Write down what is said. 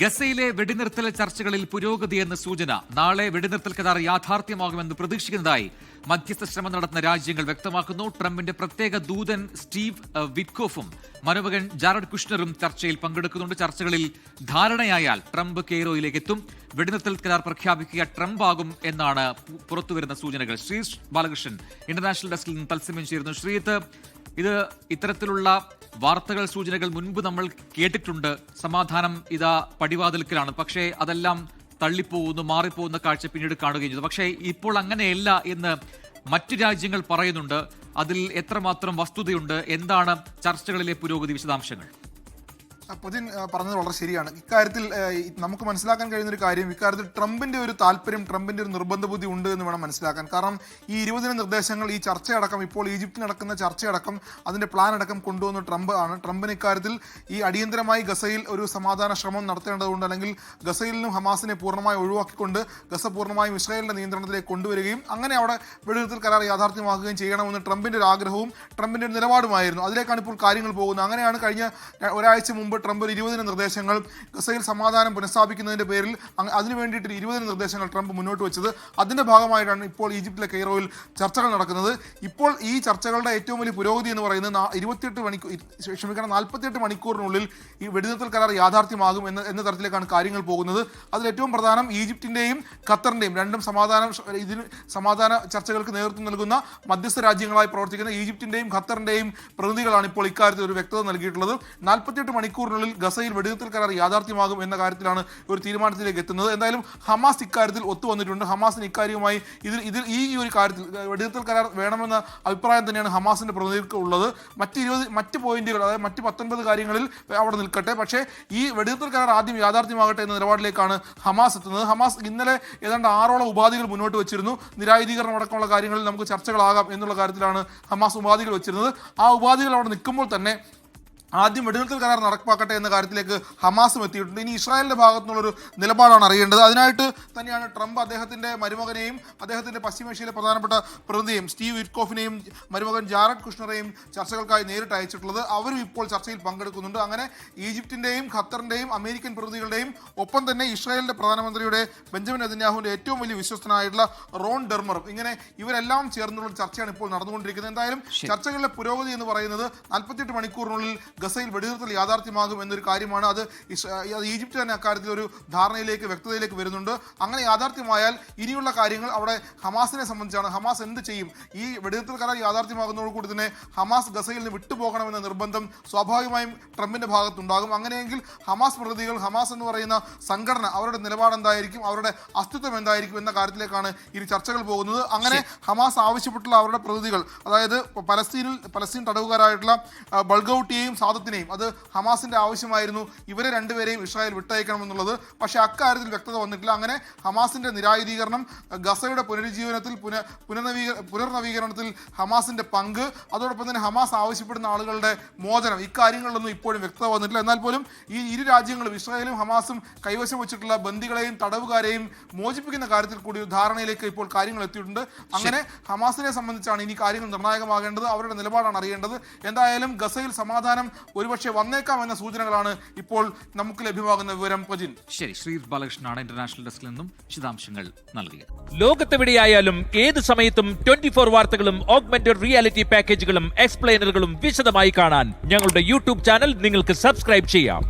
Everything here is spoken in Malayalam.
ഗസയിലെ വെടിനിർത്തൽ ചർച്ചകളിൽ പുരോഗതിയെന്ന സൂചന നാളെ വെടിനിർത്തൽ കരാർ യാഥാർത്ഥ്യമാകുമെന്ന് പ്രതീക്ഷിക്കുന്നതായി മധ്യസ്ഥ ശ്രമം നടത്തുന്ന രാജ്യങ്ങൾ വ്യക്തമാക്കുന്നു. ട്രംപിന്റെ പ്രത്യേക ദൂതൻ സ്റ്റീവ് വിറ്റ്കോഫും മരുമകൻ ജാരഡ് കുഷ്ണറും ചർച്ചയിൽ പങ്കെടുക്കുന്നുണ്ട്. ചർച്ചകളിൽ ധാരണയായാൽ ട്രംപ് കെയ്റോയിലേക്ക് എത്തും വെടിനിർത്തൽ കരാർ പ്രഖ്യാപിക്കുക ട്രംപ് ആകും എന്നാണ് പുറത്തുവരുന്ന സൂചനകൾ. ശ്രീ ബാലകൃഷ്ണൻ ഇന്റർനാഷണൽ ഡെസ്കിൽ നിന്ന് തത്സമയം ചേരുന്നു. ശ്രീത്ത് ഇത് ഇത്തരത്തിലുള്ള വാർത്തകൾ സൂചനകൾ മുൻപ് നമ്മൾ കേട്ടിട്ടുണ്ട്. സമാധാനം ഇതാ പടിവാതിൽക്കലാണ്. പക്ഷേ അതെല്ലാം തള്ളിപ്പോകുന്നു മാറിപ്പോകുന്ന കാഴ്ച പിന്നീട് കാണുകയും ചെയ്തു. പക്ഷേ ഇപ്പോൾ അങ്ങനെയല്ല എന്ന് മറ്റു രാജ്യങ്ങൾ പറയുന്നുണ്ട്. അതിൽ എത്രമാത്രം വസ്തുതയുണ്ട്? എന്താണ് ചർച്ചകളിലെ പുരോഗതി വിശദാംശങ്ങൾ? പുതിൻ പറഞ്ഞത് വളരെ ശരിയാണ്. ഇക്കാര്യത്തിൽ നമുക്ക് മനസ്സിലാക്കാൻ കഴിയുന്ന ഒരു കാര്യം ഇക്കാര്യത്തിൽ ട്രംപിന്റെ ഒരു താല്പര്യം ട്രംപിന്റെ ഒരു നിർബന്ധ ബുദ്ധി ഉണ്ട് എന്ന് വേണം മനസ്സിലാക്കാൻ. കാരണം ഈ ഇരുപതിന് നിർദ്ദേശങ്ങൾ ഈ ചർച്ചയടക്കം ഇപ്പോൾ ഈജിപ്തിൽ നടക്കുന്ന ചർച്ചയടക്കം അതിന്റെ പ്ലാൻ അടക്കം കൊണ്ടുവന്ന ട്രംപ് ആണ്. ട്രംപിന് ഇക്കാര്യത്തിൽ ഈ അടിയന്തരമായി ഗസയിൽ ഒരു സമാധാന ശ്രമം നടത്തേണ്ടതുകൊണ്ട് അല്ലെങ്കിൽ ഗസയിൽ നിന്നും ഹമാസിനെ പൂർണമായി ഒഴിവാക്കിക്കൊണ്ട് ഗസ പൂർണമായും ഇസ്രായേലിന്റെ നിയന്ത്രണത്തിലേക്ക് കൊണ്ടുവരികയും അങ്ങനെ അവിടെ വെടിനിർത്തൽ കരാർ യാഥാർത്ഥ്യമാക്കുകയും ചെയ്യണമെന്ന് ട്രംപിന്റെ ഒരു ആഗ്രഹവും ട്രംപിന്റെ ഒരു നിലപാടുമായിരുന്നു. അതിലേക്കാണ് ഇപ്പോൾ കാര്യങ്ങൾ പോകുന്നത്. അങ്ങനെയാണ് കഴിഞ്ഞ ഒരാഴ്ച മുമ്പ് ട്രംപ് ഒരു ഇരുപതിന് നിർദ്ദേശങ്ങൾ ഗസയിൽ സമാധാനം പുനഃസ്ഥാപിക്കുന്നതിന്റെ പേരിൽ അതിനു വേണ്ടിയിട്ട് ഇരുപതിന് നിർദ്ദേശങ്ങൾ ട്രംപ് മുന്നോട്ട് വെച്ചത്. അതിന്റെ ഭാഗമായിട്ടാണ് ഇപ്പോൾ ഈജിപ്തിലെ കെയ്റോയിൽ ചർച്ചകൾ നടക്കുന്നത്. ഇപ്പോൾ ഈ ചർച്ചകളുടെ ഏറ്റവും വലിയ പുരോഗതി എന്ന് പറയുന്നത് ഇരുപത്തിയെട്ട് മണിക്കൂർ ക്ഷമിക്കണം നാൽപ്പത്തിയെട്ട് മണിക്കൂറിനുള്ളിൽ ഈ വെടിനിർത്തൽ കരാർ യാഥാർത്ഥ്യമാകും എന്ന എന്ന തരത്തിലേക്കാണ് കാര്യങ്ങൾ പോകുന്നത്. അതിൽ ഏറ്റവും പ്രധാനം ഈജിപ്തിന്റെയും ഖത്തറിന്റെയും രണ്ടും സമാധാനം ഇതിന് സമാധാന ചർച്ചകൾക്ക് നേതൃത്വം നൽകുന്ന മധ്യസ്ഥ രാജ്യങ്ങളായി പ്രവർത്തിക്കുന്ന ഈജിപ്തിന്റെയും ഖത്തറിന്റെയും പ്രതിനിധികളാണ് ഇപ്പോൾ ഇക്കാര്യത്തിൽ ഒരു വ്യക്തത നൽകിയിട്ടുള്ളത്. നാൽപ്പത്തിയെട്ട് മണിക്കൂറിനുള്ളിൽ ഗസയിൽ വെടിനിർത്തൽ കരാർ യാഥാർത്ഥ്യമാകും എന്ന കാര്യത്തിലാണ് ഒരു തീരുമാനത്തിലേക്ക് എത്തുന്നത്. എന്തായാലും ഹമാസ് ഇക്കാര്യത്തിൽ ഒത്തുവന്നിട്ടുണ്ട് ഹമാസിന് ഇക്കാര്യവുമായി ഇതിൽ ഇതിൽ ഈ ഒരു കാര്യത്തിൽ വെടിനിർത്തൽ കരാർ വേണമെന്ന അഭിപ്രായം തന്നെയാണ് ഹമാസിന്റെ പ്രതിനിധിക്ക് ഉള്ളത്. മറ്റ് ഇരുപത് മറ്റ് പോയിന്റുകൾ അതായത് മറ്റ് പത്തൊൻപത് കാര്യങ്ങളിൽ അവിടെ നിൽക്കട്ടെ. പക്ഷേ ഈ വെടിനിർത്തൽ കരാർ ആദ്യം യാഥാർത്ഥ്യമാകട്ടെ എന്ന നിലപാടിലേക്കാണ് ഹമാസ് എത്തുന്നത്. ഹമാസ് ഇന്നലെ ഏതാണ്ട് ആറോളം ഉപാധികൾ മുന്നോട്ട് വെച്ചിരുന്നു. നിരായുധീകരണം അടക്കമുള്ള കാര്യങ്ങളിൽ നമുക്ക് ചർച്ചകളാകാം എന്നുള്ള കാര്യത്തിലാണ് ഹമാസ് ഉപാധികൾ വെച്ചിരുന്നത്. ആ ഉപാധികൾ അവിടെ നിൽക്കുമ്പോൾ തന്നെ ആദ്യം വെടിനിർത്തൽ കരാർ നടപ്പാക്കട്ടെ എന്ന കാര്യത്തിലേക്ക് ഹമാസും എത്തിയിട്ടുണ്ട്. ഇനി ഇസ്രായേലിന്റെ ഭാഗത്തു നിന്നുള്ളൊരു നിലപാടാണ് അറിയേണ്ടത്. അതിനായിട്ട് തന്നെയാണ് ട്രംപ് അദ്ദേഹത്തിന്റെ മരുമകനെയും അദ്ദേഹത്തിന്റെ പശ്ചിമേഷ്യയിലെ പ്രധാനപ്പെട്ട പ്രതിനിധിയും സ്റ്റീവ് വിറ്റ്കോഫിനെയും മരുമകൻ ജാറഡ് കുഷ്ണറെയും ചർച്ചകൾക്കായി നേരിട്ട് അയച്ചിട്ടുള്ളത് അവരും ഇപ്പോൾ ചർച്ചയിൽ പങ്കെടുക്കുന്നുണ്ട്. അങ്ങനെ ഈജിപ്തിന്റെയും ഖത്തറിന്റെയും അമേരിക്കൻ പ്രതിനിധികളുടെയും ഒപ്പം തന്നെ ഇസ്രായേലിന്റെ പ്രധാനമന്ത്രിയുടെ ബെഞ്ചമിൻ നെതന്യാഹുവിന്റെ ഏറ്റവും വലിയ വിശ്വസ്തനായിട്ടുള്ള റോൺ ഡെർമറും. ഇങ്ങനെ ഇവരെല്ലാം ചേർന്നുള്ള ചർച്ചയാണ് ഇപ്പോൾ നടന്നുകൊണ്ടിരിക്കുന്നത്. എന്തായാലും ചർച്ചകളിലെ പുരോഗതി എന്ന് പറയുന്നത് നാൽപ്പത്തിയെട്ട് മണിക്കൂറിനുള്ളിൽ ഗസയിൽ വെടിനിർത്തൽ യാഥാർത്ഥ്യമാകും എന്നൊരു കാര്യമാണ്. അത് അത് ഈജിപ്ത് തന്നെ അക്കാര്യത്തിൽ ഒരു ധാരണയിലേക്ക് വ്യക്തതയിലേക്ക് വരുന്നുണ്ട്. അങ്ങനെ യാഥാർത്ഥ്യമായാൽ ഇനിയുള്ള കാര്യങ്ങൾ അവിടെ ഹമാസിനെ സംബന്ധിച്ചാണ്. ഹമാസ് എന്ത് ചെയ്യും? ഈ വെടിനിർത്തൽ കരാർ യാഥാർത്ഥ്യമാകുന്നതോടുകൂടി തന്നെ ഹമാസ് ഗസയിൽ നിന്ന് വിട്ടുപോകണമെന്ന നിർബന്ധം സ്വാഭാവികമായും ട്രംപിന്റെ ഭാഗത്തുണ്ടാകും. അങ്ങനെയെങ്കിൽ ഹമാസ് പ്രതികൾ ഹമാസ് എന്ന് പറയുന്ന സംഘടന അവരുടെ നിലപാട് എന്തായിരിക്കും? അവരുടെ അസ്തിത്വം എന്തായിരിക്കും എന്ന കാര്യത്തിലേക്കാണ് ഇനി ചർച്ചകൾ പോകുന്നത്. അങ്ങനെ ഹമാസ് ആവശ്യപ്പെട്ടുള്ള അവരുടെ പ്രതിനിധികൾ അതായത് പലസ്തീനിൽ പലസ്തീൻ തടവുകാരായിട്ടുള്ള ബൾഗൌട്ടിയെയും സാദത്തിനെയും അത് ഹമാസിന്റെ ആവശ്യമായിരുന്നു ഇവരെ രണ്ടുപേരെയും ഇസ്രായേൽ വിട്ടയക്കണമെന്നുള്ളത്. പക്ഷേ അക്കാര്യത്തിൽ വ്യക്തത വന്നിട്ടില്ല. അങ്ങനെ ഹമാസിന്റെ നിരായുധീകരണം ഗസയുടെ പുനരുജ്ജീവനത്തിൽ പുന പുനർനവീക പുനർനവീകരണത്തിൽ ഹമാസിന്റെ പങ്ക് അതോടൊപ്പം തന്നെ ഹമാസ് ആവശ്യപ്പെടുന്ന ആളുകളുടെ മോചനം ഇക്കാര്യങ്ങളിലൊന്നും ഇപ്പോഴും വ്യക്തത വന്നിട്ടില്ല. എന്നാൽ പോലും ഈ ഇരു രാജ്യങ്ങളും ഇസ്രായേലും ഹമാസും കൈവശം വെച്ചിട്ടുള്ള ബന്ദികളെയും തടവുകാരെയും മോചിപ്പിക്കുന്ന കാര്യത്തിൽ കൂടി ഒരു ധാരണയിലേക്ക് ഇപ്പോൾ കാര്യങ്ങൾ എത്തിയിട്ടുണ്ട്. അങ്ങനെ ഹമാസിനെ സംബന്ധിച്ചാണ് ഇനി കാര്യങ്ങൾ നിർണായകമാകേണ്ടത്. അവരുടെ നിലപാടാണ് അറിയേണ്ടത്. എന്തായാലും ഗസയിൽ സമാധാനം ഒരുപക്ഷെ വന്നേക്കാം എന്ന സൂചനകളാണ് ഇപ്പോൾ നമുക്ക് ലഭ്യമാകുന്ന വിവരം പ്രജിൻ. ശരി ശ്രീ ബാലകൃഷ്ണനാണ് ഇന്റർനാഷണൽ ഡെസ്കിൽ നിന്നും വിശദാംശങ്ങൾ നൽകിയത്. ലോകത്തെവിടെയായാലും ഏത് സമയത്തും ട്വന്റി ഫോർ വാർത്തകളും ഓഗ്മെന്റഡ് റിയാലിറ്റി പാക്കേജുകളും എക്സ്പ്ലെയിനറുകളും വിശദമായി കാണാൻ ഞങ്ങളുടെ യൂട്യൂബ് ചാനൽ നിങ്ങൾക്ക് സബ്സ്ക്രൈബ് ചെയ്യാം.